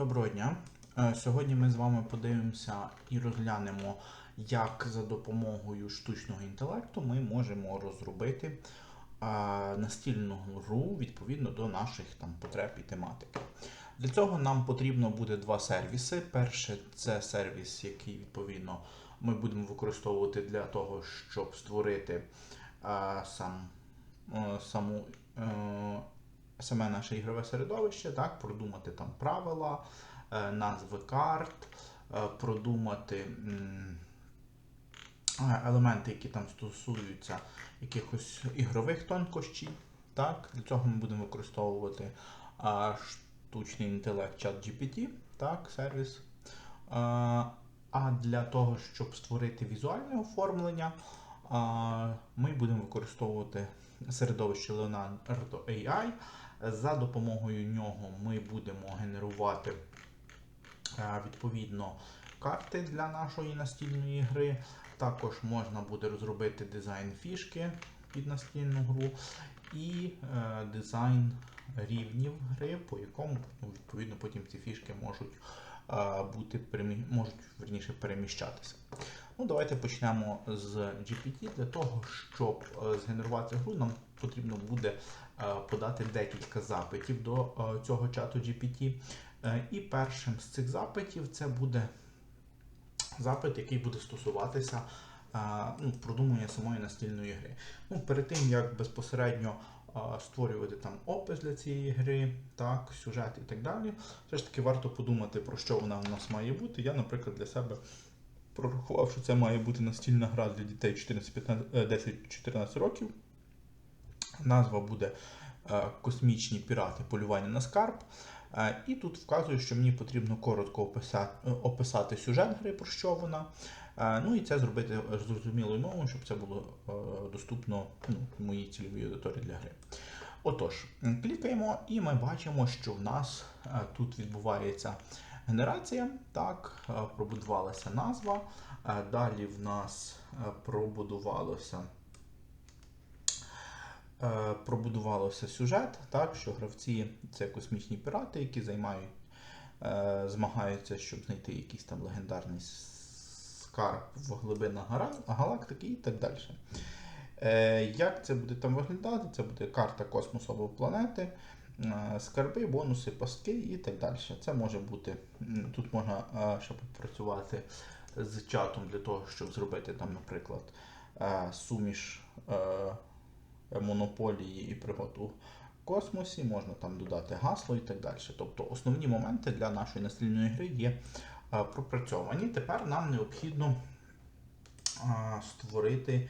Доброго дня. Е, Сьогодні ми з вами подивимося і розглянемо, як за допомогою штучного інтелекту ми можемо розробити е, настільну гру відповідно до наших там потреб і тематики. Для цього нам потрібно буде два сервіси. Перше це сервіс, який відповідно ми будемо використовувати для того, щоб створити е, сам, саму. Саме наше ігрове середовище, так, продумати там правила, е, назви карт, е, продумати е, елементи, які там стосуються якихось ігрових тонкощів. Так, для цього ми будемо використовувати штучний інтелект ChatGPT, так, сервіс. А для того, щоб створити візуальне оформлення, ми будемо використовувати середовище Leonardo AI. За допомогою нього ми будемо генерувати е, відповідно карти для нашої настільної гри. Також можна буде розробити дизайн фішки під настільну гру і е, дизайн рівнів гри, по якому ну, відповідно потім ці фішки можуть е, бути можуть верніше переміщатися. Ну, давайте почнемо з GPT. Для того, щоб е, згенерувати гру, нам потрібно буде е, подати декілька запитів до е, цього чату GPT. І першим з цих запитів це буде запит, який буде стосуватися ну, продумання самої настільної гри. Ну, перед тим як безпосередньо створювати там опис для цієї гри, так, сюжет і так далі, все ж таки варто подумати, про що вона в нас має бути. Я, наприклад, для себе прорахував, що це має бути настільна гра для дітей 10-14 років. Назва буде е, Космічні пірати полювання на скарб. Е, І тут вказую, що мені потрібно коротко описати, описати сюжет гри, про що вона. Е, Ну і це зробити зрозумілою мовою, щоб це було е, доступно ну, моїй цільовій аудиторії для гри. Отож, клікаємо, і ми бачимо, що в нас е, тут відбувається генерація. Так, е, пробудувалася назва. Е, Далі в нас е, пробудувалося. Пробудувалося сюжет, так, що гравці це космічні пірати, які займають, змагаються, щоб знайти якийсь там легендарний скарб в глибинах галактики і так далі. Як це буде там виглядати? Це буде карта космосу або планети, скарби, бонуси, пастки і так далі. Це може бути, тут можна е, ще попрацювати з чатом для того, щоб зробити там, наприклад, е, суміш е, монополії і пригод у космосі, можна там додати гасло і так далі. Тобто основні моменти для нашої настільної гри є е, пропрацьовані. Тепер нам необхідно е, створити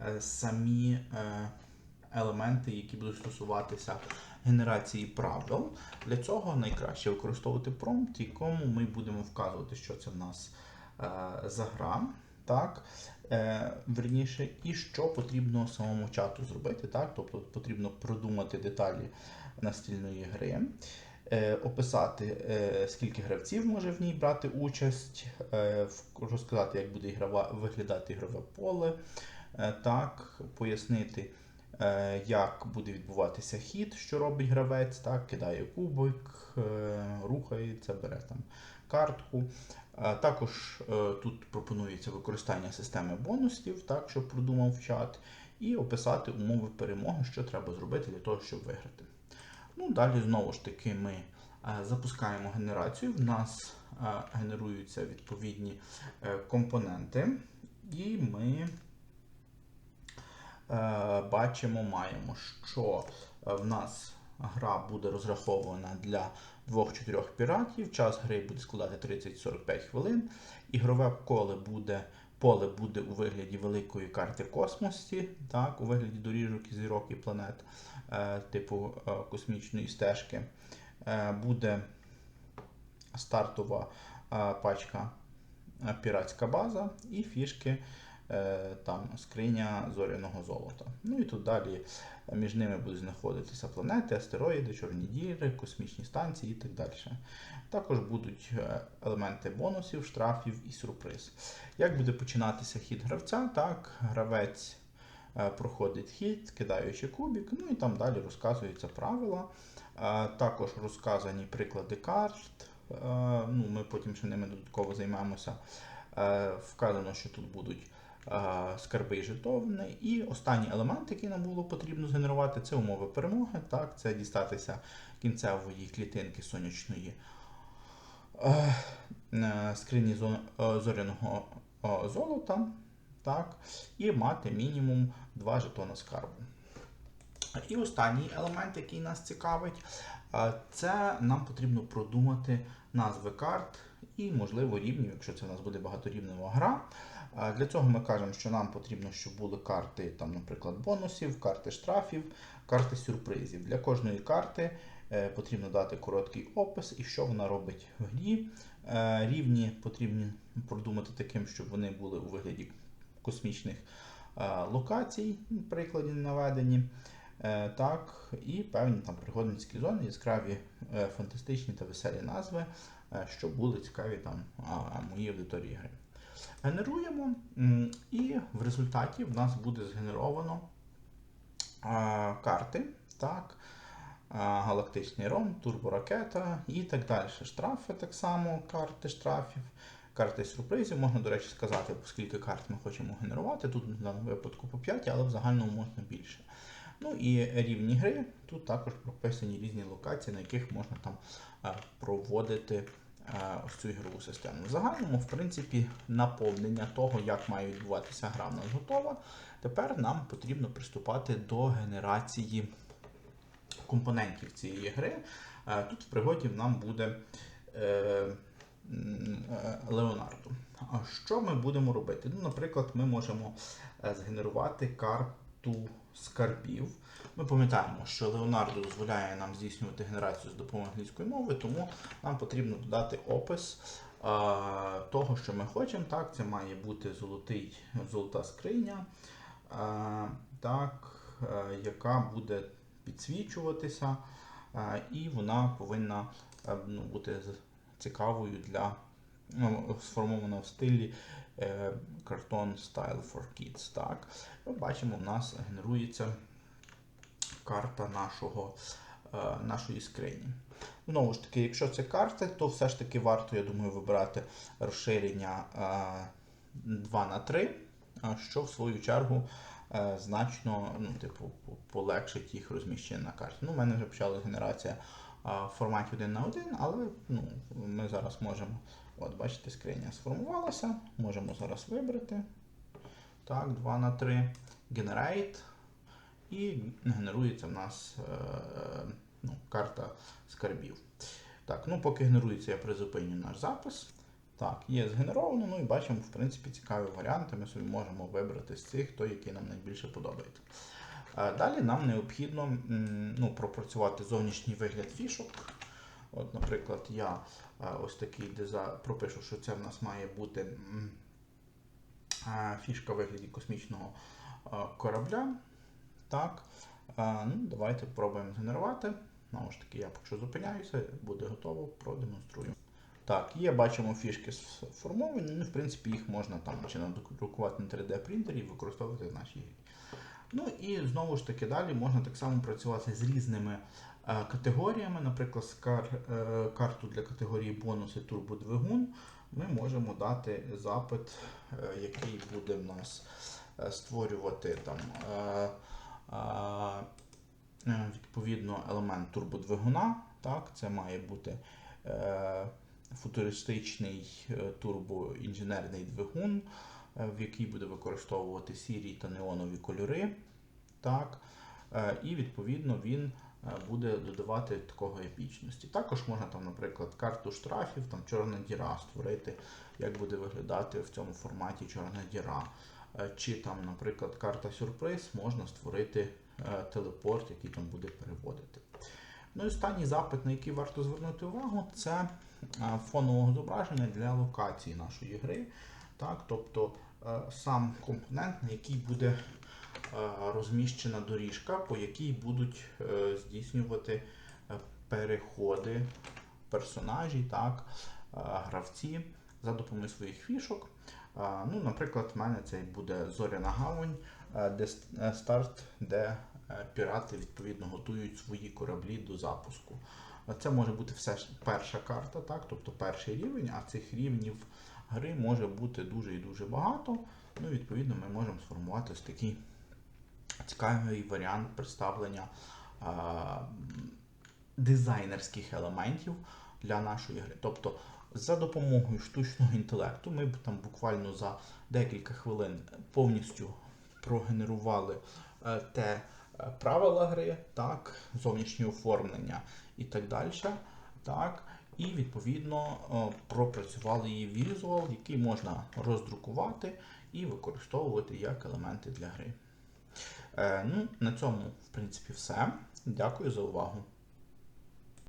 е, самі е, елементи, які будуть стосуватися генерації правил. Для цього найкраще використовувати промпт, якому ми будемо вказувати, що це в нас е, за гра. Так, е, верніше, і що потрібно самому чату зробити, так? Тобто потрібно продумати деталі настільної гри, е, описати, е, скільки гравців може в ній брати участь, розказати, як буде ігрова, виглядати ігрове поле, так, пояснити, як буде відбуватися хід, що робить гравець, так, кидає кубик, е, рухається, бере там картку. Е, Також е, тут пропонується використання системи бонусів, так, щоб продумав чат, і описати умови перемоги, що треба зробити для того, щоб виграти. Ну, далі знову ж таки ми е, запускаємо генерацію. В нас е, генеруються відповідні е, компоненти, і ми е, бачимо, маємо, що е, в нас гра буде розрахована для 2-4 піратів. Час гри буде складати 30-45 хвилин. Ігрове коле буде. Поле буде у вигляді великої карти космосі, так, у вигляді доріжок і зірок і планет, е, типу е, космічної стежки. Е, буде стартова е, пачка е, піратська база і фішки е, там скриня зоряного золота. Ну і тут далі між ними будуть знаходитися планети, астероїди, чорні діри, космічні станції і так далі. Також будуть е, елементи бонусів, штрафів і сюрприз. Як буде починатися хід гравця? Так, гравець е, проходить хід, кидаючи кубик, ну і там далі розказуються правила. Е, Також розказані приклади карт, Е, ну, ми потім ще ними додатково займемося. Е, вказано, що тут будуть е, скарби і жетовни. І останній елемент, який нам було потрібно згенерувати, це умови перемоги. Так, це дістатися кінцевої клітинки сонячної е, е, скрині е, зоряного золота. Так, і мати мінімум 2 жетони скарбу. І останній елемент, який нас цікавить, це нам потрібно продумати назви карт і, можливо, рівнів, якщо це у нас буде багаторівнева гра. Для цього ми кажемо, що нам потрібно, щоб були карти, там, наприклад, бонусів, карти штрафів, карти сюрпризів. Для кожної карти е, потрібно дати короткий опис і що вона робить в грі. Е, Рівні потрібно продумати таким, щоб вони були у вигляді космічних е, локацій, прикладі наведені. Так, і певні там пригодницькі зони, яскраві фантастичні та веселі назви, щоб були цікаві там моїй аудиторії гри. Генеруємо, і в результаті в нас буде згенеровано карти, так, галактичний ром, турборакета і так далі. Штрафи так само, карти штрафів, карти сюрпризів. Можна, до речі, сказати, скільки карт ми хочемо генерувати. Тут в даному випадку по 5, але в загальному можна більше. Ну і рівні гри. Тут також прописані різні локації, на яких можна там проводити е, ось цю ігрову систему. В загальному, в принципі, наповнення того, як має відбуватися гра, в нас готова. Тепер нам потрібно приступати до генерації компонентів цієї гри. Е, Тут в пригоді нам буде е, Леонардо. А що ми будемо робити? Ну, наприклад, ми можемо згенерувати карту скарбів. Ми пам'ятаємо, що Леонардо дозволяє нам здійснювати генерацію з допомогою англійської мови, тому нам потрібно додати опис е, того, що ми хочемо. Так, це має бути золотий, золота скриня, е, так, е, яка буде підсвічуватися, е, і вона повинна е, ну, бути цікавою для ну, сформована в стилі е, Cartoon Style for Kids. Так. Ми бачимо, в нас генерується карта нашого, е, нашої скрині. Знову ж таки, якщо це карти, то все ж таки варто, я думаю, вибирати розширення е, 2 на 3, е, що в свою чергу значно ну, типу, полегшить їх розміщення на карті. Ну, у мене вже почала генерація в форматі 1 на 1, але ну, ми зараз можемо, от бачите, скриня сформувалася, можемо зараз вибрати. Так, 2 на 3, Generate. І генерується в нас е, ну, карта скарбів. Так, ну поки генерується, я призупиню наш запис. Так, є згенеровано, ну і бачимо, в принципі, цікаві варіанти. Ми собі можемо вибрати з цих, той, який нам найбільше подобається. Е, Далі нам необхідно ну, пропрацювати зовнішній вигляд фішок. От, наприклад, я е, ось такий пропишу, що це в нас має бути е, фішка вигляді космічного корабля. Так. Ну, давайте спробуємо згенерувати. Знову ж таки, я поки зупиняюся, буде готово, продемонструю. Так, є, бачимо фішки сформовані, ну, в принципі, їх можна там чи надрукувати на 3D принтері і використовувати в нашій грі. Ну і знову ж таки далі можна так само працювати з різними е, категоріями. Наприклад, е, карту для категорії бонуси турбодвигун. Ми можемо дати запит, е, який буде в нас створювати там. Відповідно, елемент турбодвигуна. Так, це має бути футуристичний турбоінженерний двигун, в який буде використовувати сірі та неонові кольори. Так, е, і відповідно він е, буде додавати такого епічності. Також можна там, наприклад, карту штрафів, там чорна діра створити, як буде виглядати в цьому форматі чорна діра. Е, Чи там, наприклад, карта сюрприз можна створити е, телепорт, який там буде переводити. Ну і останній запит, на який варто звернути увагу, це е, фонового зображення для локації нашої гри. Так, тобто е, сам компонент, на який буде е, розміщена доріжка, по якій будуть е, здійснювати переходи персонажі, так, гравці за допомогою своїх фішок. Ну, наприклад, в мене це буде зоряна гавань, де старт, де пірати відповідно готують свої кораблі до запуску. Це може бути все перша карта, так? тобто перший рівень, а цих рівнів гри може бути дуже і дуже багато. Ну, відповідно, ми можемо сформувати ось такий цікавий варіант представлення а, дизайнерських елементів для нашої гри. Тобто, за допомогою штучного інтелекту ми б там буквально за декілька хвилин повністю прогенерували е, те е, правила гри, так, зовнішнє оформлення і так далі. Так, і відповідно е, пропрацювали її візуал, який можна роздрукувати і використовувати як елементи для гри. Е, ну, на цьому, в принципі, все. Дякую за увагу.